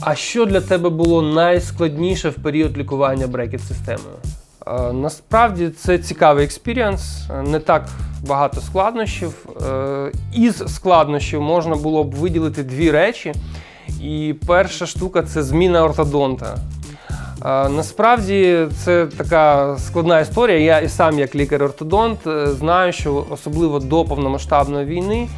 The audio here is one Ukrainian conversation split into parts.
А що для тебе було найскладніше в період лікування брекет-системою? Е, Насправді це цікавий експірієнс, е, не так багато складнощів. Е, Із складнощів можна було б виділити дві речі. І перша штука це зміна ортодонта. Насправді це така складна історія. Я і сам, як лікар-ортодонт, знаю, що особливо до повномасштабної війни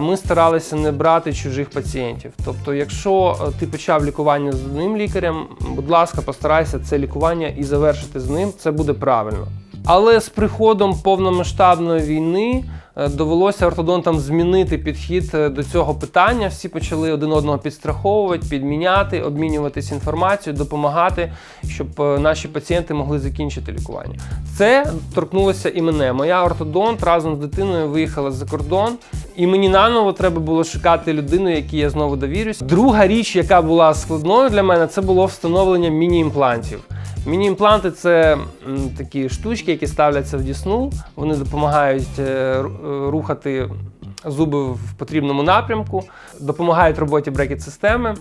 ми старалися не брати чужих пацієнтів. Тобто, якщо е, ти почав лікування з одним лікарем, будь ласка, постарайся це лікування і завершити з ним. Це буде правильно. Але з приходом повномасштабної війни е, довелося ортодонтам змінити підхід е, до цього питання. Всі почали один одного підстраховувати, підміняти, обмінюватись інформацією, допомагати, щоб е, наші пацієнти могли закінчити лікування. Це торкнулося і мене. Моя ортодонт разом з дитиною виїхала за кордон, і мені наново треба було шукати людину, якій я знову довірюсь. Друга річ, яка була складною для мене, це було встановлення міні-імплантів. Міні-імпланти це такі штучки, які ставляться в дісну. Вони допомагають е, ру- рухати зуби в потрібному напрямку, допомагають роботі брекет-системи.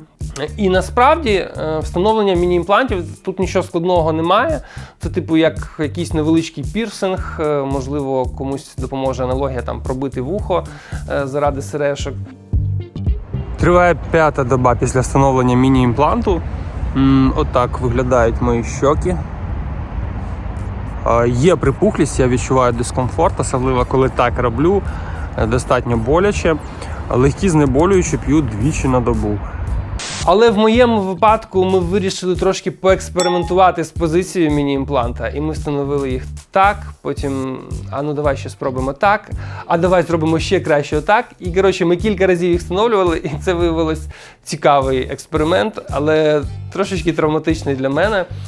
І насправді е, встановлення міні-імплантів тут нічого складного немає. Це, типу, як якийсь невеличкий пірсинг, е, можливо, комусь допоможе аналогія там пробити вухо е, заради сережок. Триває п'ята доба після встановлення міні-імпланту. Отак виглядають мої щоки. Є припухлість, я відчуваю дискомфорт, особливо коли так роблю. Достатньо боляче. Легкі знеболюючі п'ю двічі на добу. Але в моєму випадку ми вирішили трошки поекспериментувати з позицією міні-імпланта, і ми встановили їх так. Потім, а ну давай ще спробуємо так. А давай зробимо ще краще отак. І коротше, ми кілька разів їх встановлювали, і це виявилось цікавий експеримент, але трошечки травматичний для мене.